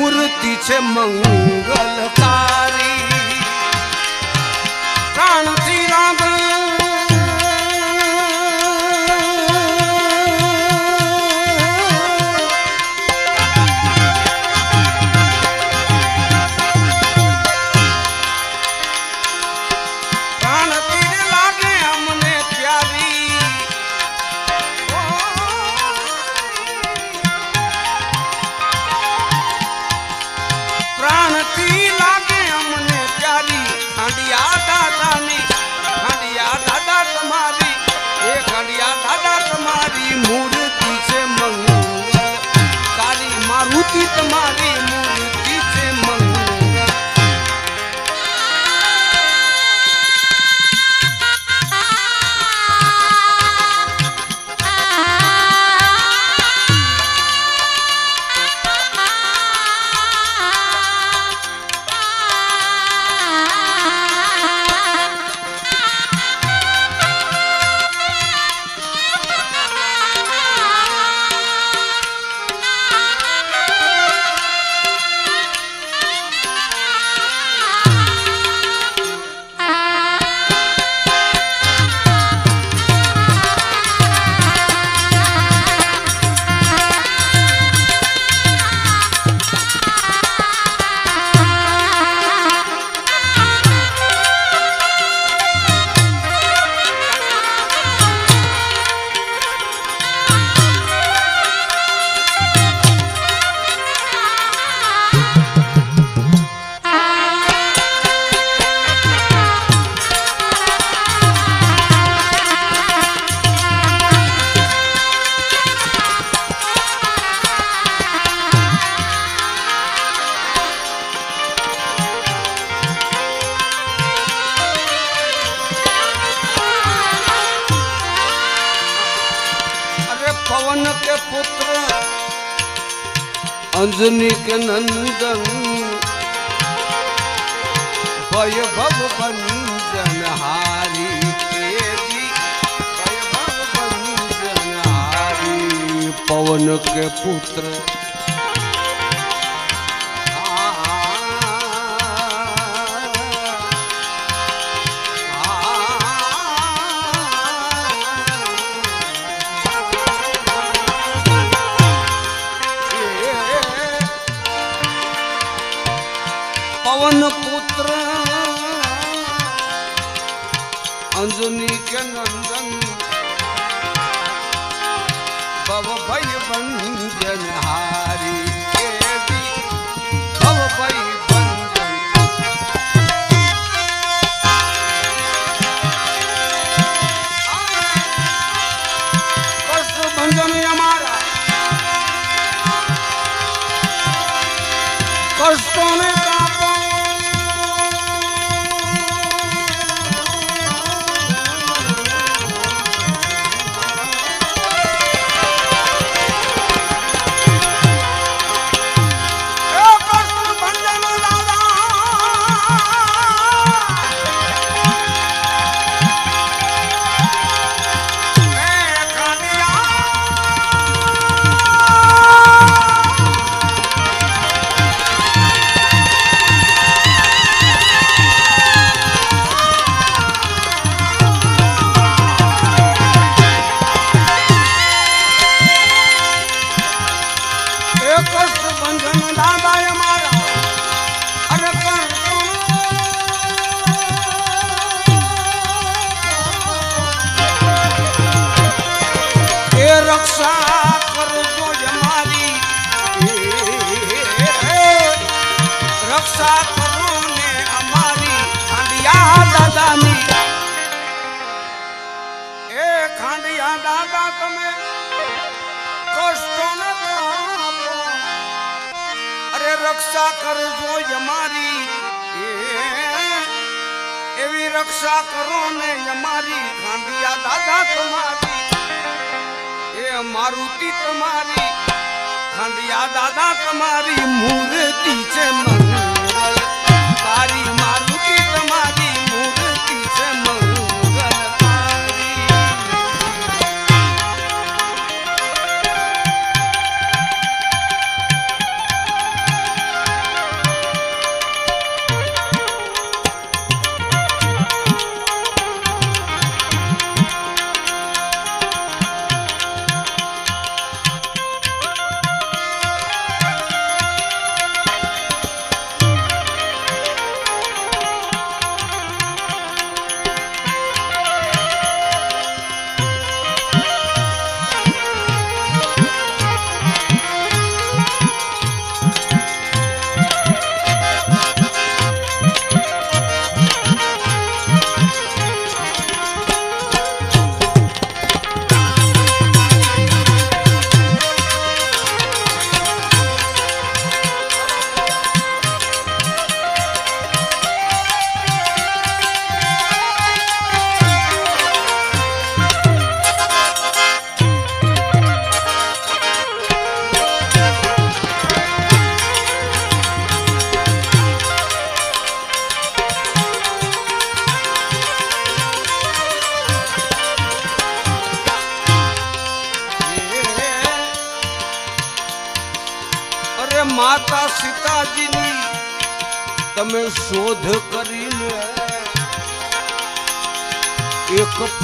મૂર્તિ છે મંગલકાર પવન કે પુત્ર રક્ષા કરો ને અમારી. ખાંડિયા દાદા તમારી. એ મારુતિ તમારી. ખાંડિયા દાદા તમારી. મૂર્તિ છે તારી મારુતિ તમારી.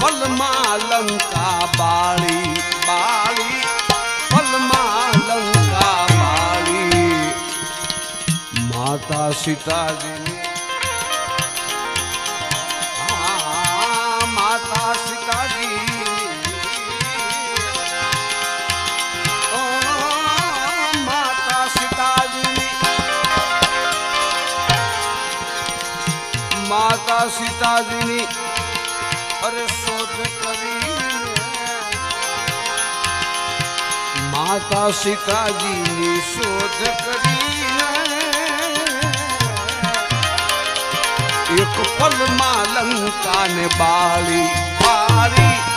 પલમાં લંકા બાળી માતા સીતાજીની માતા સીતાજી માતા સીતાજીની માતા સીતાજીની અરે શોધ કરીને માતા સીતાજીની શોધ કરી એક પલમાં લંકાને બાળી બાળી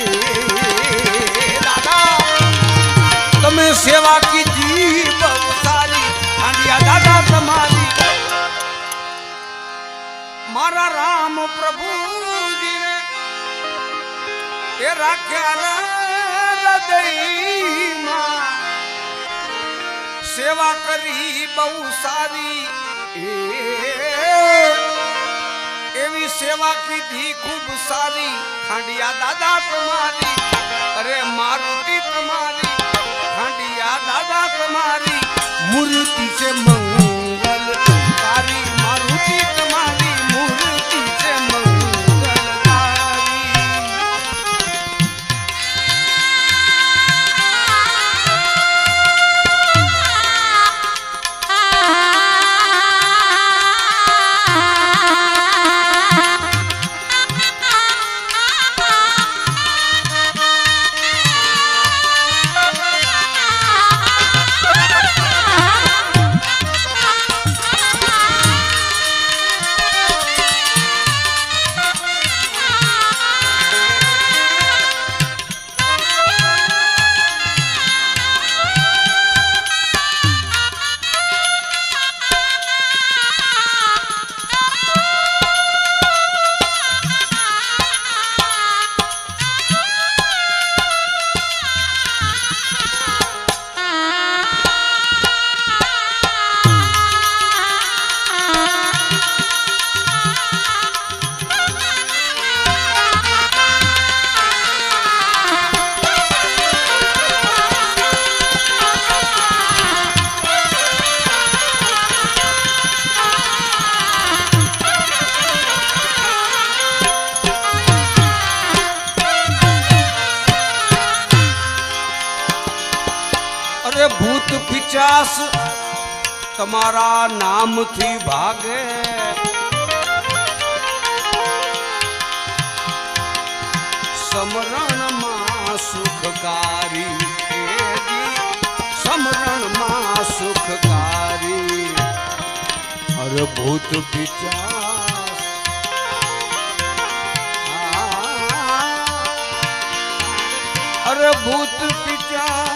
એ દાદા, તમે સેવા કીધી બહુ સારી. આંડિયા દાદા તમારી. મારા રામ પ્રભુજીને એ રાખ્યા સેવા કરી બહુ સારી. એ એવી સેવા કીધી, ખૂબ સારી. ખાંડિયા દાદા તમારી, અરે મારુતિ તમારી. ખાંડિયા દાદા તમારી, મૂર્તિ છે પિચાસ તમારા નામથી ભાગે. સમરણમાં સુખકારી સમરણમાં સુખકારી. અરે ભૂત વિચાર અરે ભૂત પિચાસ.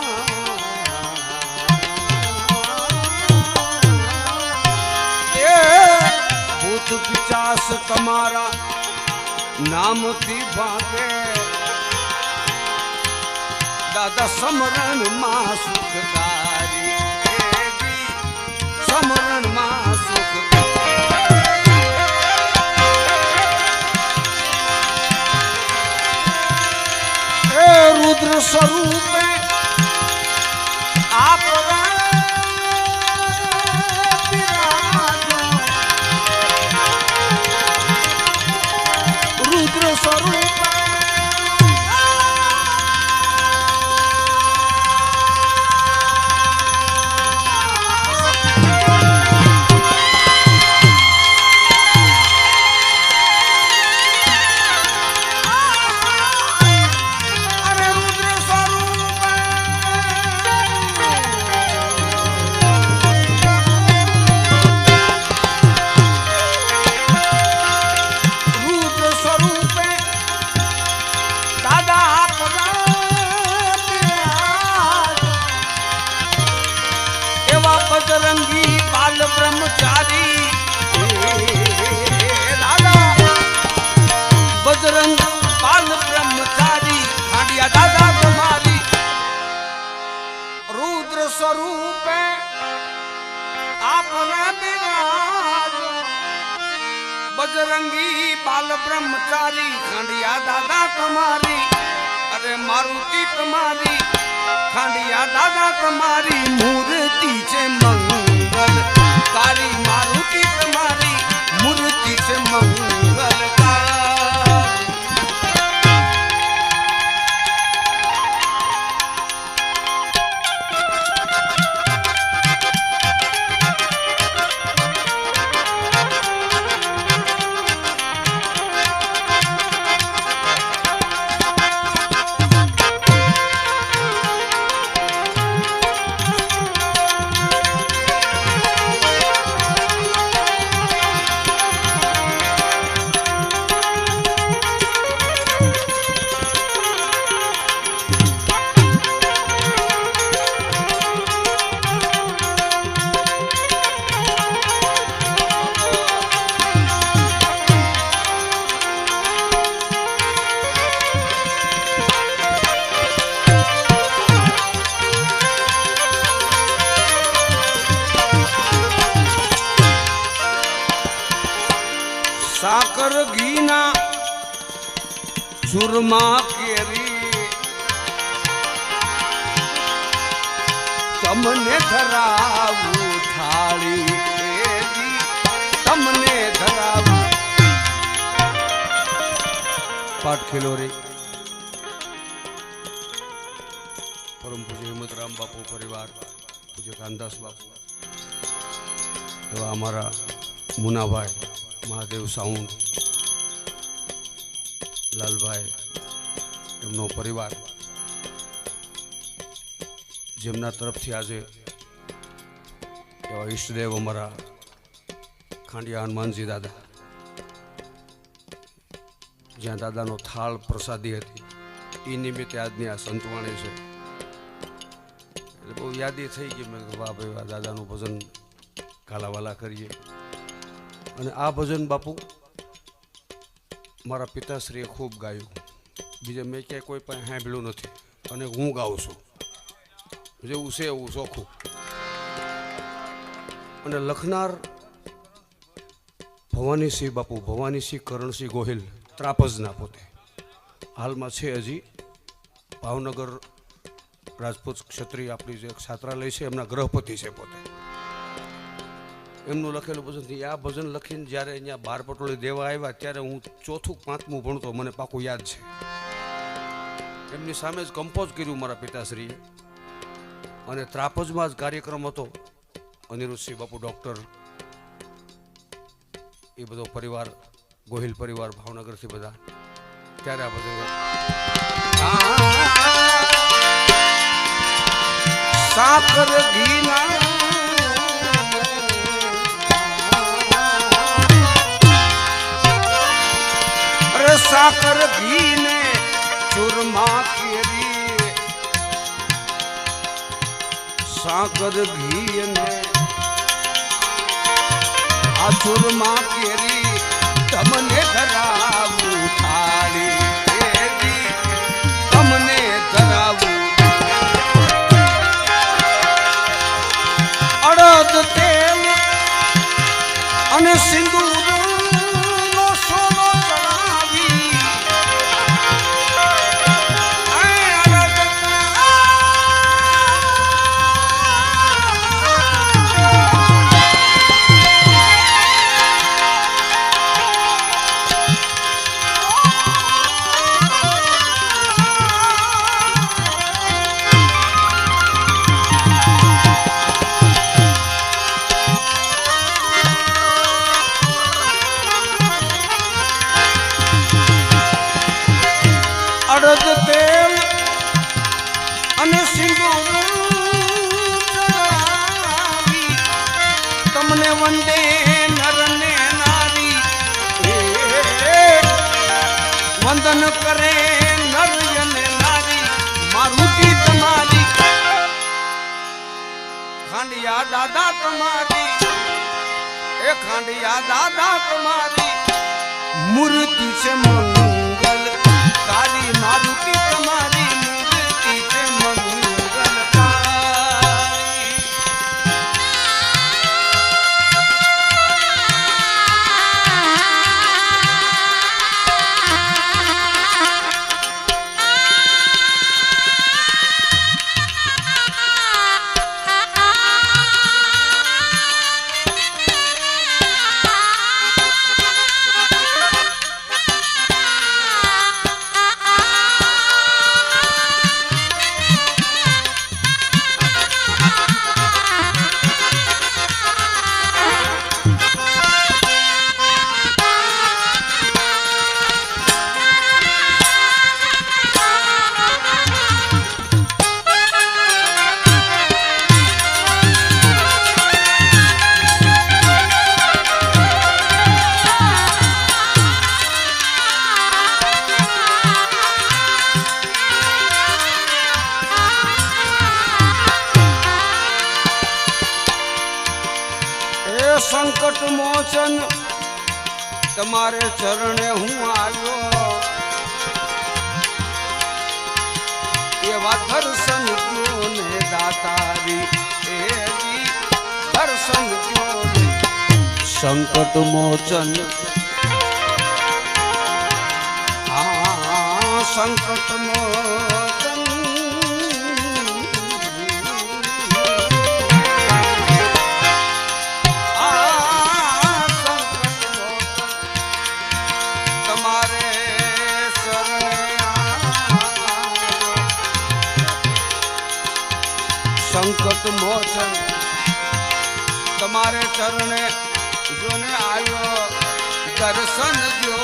પિચાસ તમારા નામથી ભાગે. દાદા સમરણમાં સુખકારી સમરણમાં સુખ રુદ્ર સ્વરૂપે બજરંગી બાલ બ્રહ્મચારી, ખાંડિયા દાદા તમારી, અરે મારુતિ તમારી, ખાંડિયા દાદા તમારી, મૂર્તિ છે મંગલ, તારી મારુતિ તમારી, મૂર્તિ છે મંગલ. ચૂરમા કેરી. તમને ધરાવું થાળી તમને ધરાવું. પાઠ ખેલોરી પરમ પૂજ્ય હિંમતરામ બાપુ પરિવાર, પૂજ્ય કાનદાસ બાપુ, એવા અમારા મુનાભાઈ, મહાદેવ સાઉન્ડ લાલભાઈ, એમનો પરિવાર, જેમના તરફથી આજે એવા ઈષ્ટદેવ અમારા ખાંડિયા હનુમાનજી દાદા, જ્યાં દાદાનો થાળ પ્રસાદી હતી, એ નિમિત્તે આજની આ સંતવાણી છે. એટલે બહુ યાદી થઈ ગઈ મેં બાપા ભાઈ, વાહ, દાદાનું ભજન કાલાવાલા કરીએ. અને આ ભજન બાપુ મારા પિતાશ્રીએ ખૂબ ગાયું. બીજે મેં ક્યાંય કોઈ પાસે સાંભળ્યું નથી. અને હું ગાઉં છું. જેવું છે એવું ચોખ્ખું. અને લખનાર ભવાનીસિંહ બાપુ ભવાનીસિંહ કરણસિંહ ગોહિલ ત્રાપજના પોતે. હાલમાં છે હજી. ભાવનગર રાજપૂત ક્ષત્રિય આપણી જે છાત્રાલય છે, એમના ગ્રહપતિ છે પોતે. એમનું લખેલું ભજનથી. આ ભજન લખીને જ્યારે અહીંયા બાર પટોળી દેવા આવ્યા, ત્યારે હું ચોથું પાંચમું ભણતો, મને પાકું યાદ છે. એમની સામે જ કમ્પોઝ કર્યું મારા પિતાશ્રીએ. અને ત્રાપજમાં જ કાર્યક્રમ હતો. અનિરુદ્ધસિંહ બાપુ ડૉક્ટર એ બધો પરિવાર, ગોહિલ પરિવાર, ભાવનગરથી બધા. ત્યારે આ ભજન સાકર ઘીના અરે સાકર ઘી ને ચૂરમા કેરી સાકર ઘી ને આ ચૂરમા કેરી તમને ધરાવું થાળી તમને ધરાવું અડદ તેલ અને સિંદૂરનો કરે નર અને નારી મારુતિ તમારી ખાંડિયા દાદા તમારી, એ ખાંડિયા દાદા તમારી. મૂર્તિ છે મંગલ, તારી મારુતિ તમારી તમારે ચરણે હું આવ્યો? એવા દર્શન કયો ને દાતારી દર્શન સંકટ મોચન. હા, સંકટ મોચન. સંકટ મોચન તમારે ચરણે જોને આવ્યો દર્શન જો